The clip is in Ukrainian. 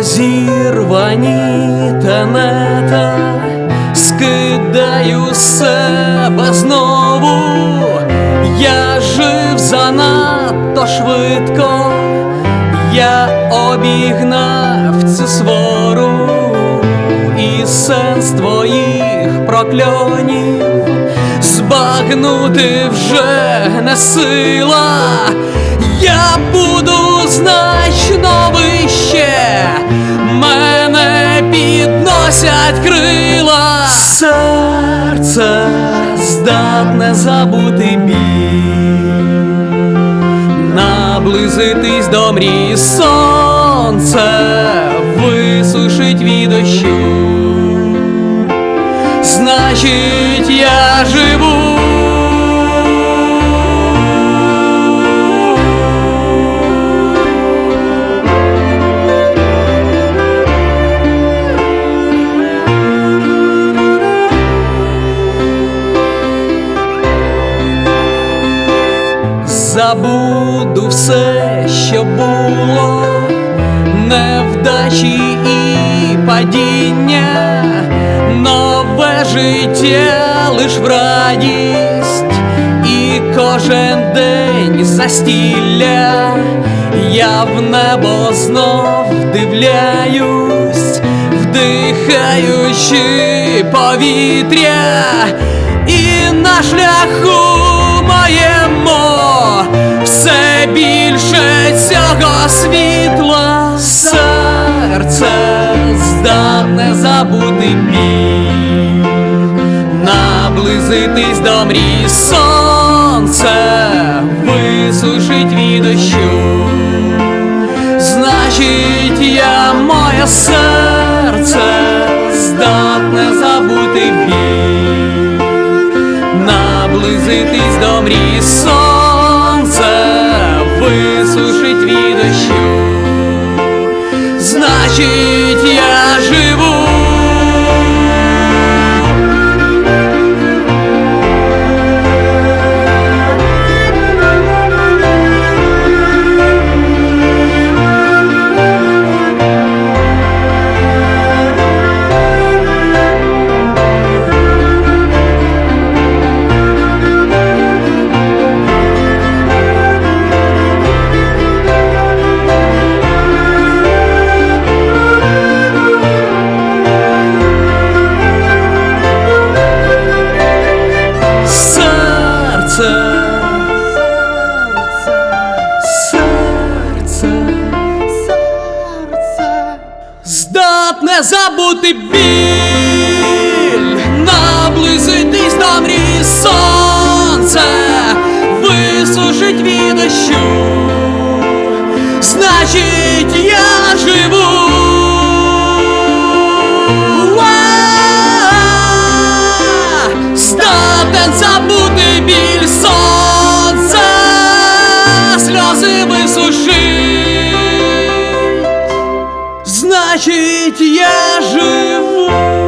розірвані тенета, скидаю себе знову, я жив занадто швидко, я обігнав цю свору. І сенс твоїх прокльонів збагнути вже не сила, я буду значно вище. Підносять крила, серце здатне забути біль, наблизитись до мрії сонце Забуду все, що було, невдачі і падіння, нове життя лиш в радість, і кожен день застілля, я в небо знов дивляюсь, вдихаючи повітря, і на шляху моєму все більше цього світла, серце здатне забути біль, наблизитись до мрій сонце висушить від дощу. Значить, я моє серце здатне забути біль наблизитись до мрій Не забути біль. значить, я живу.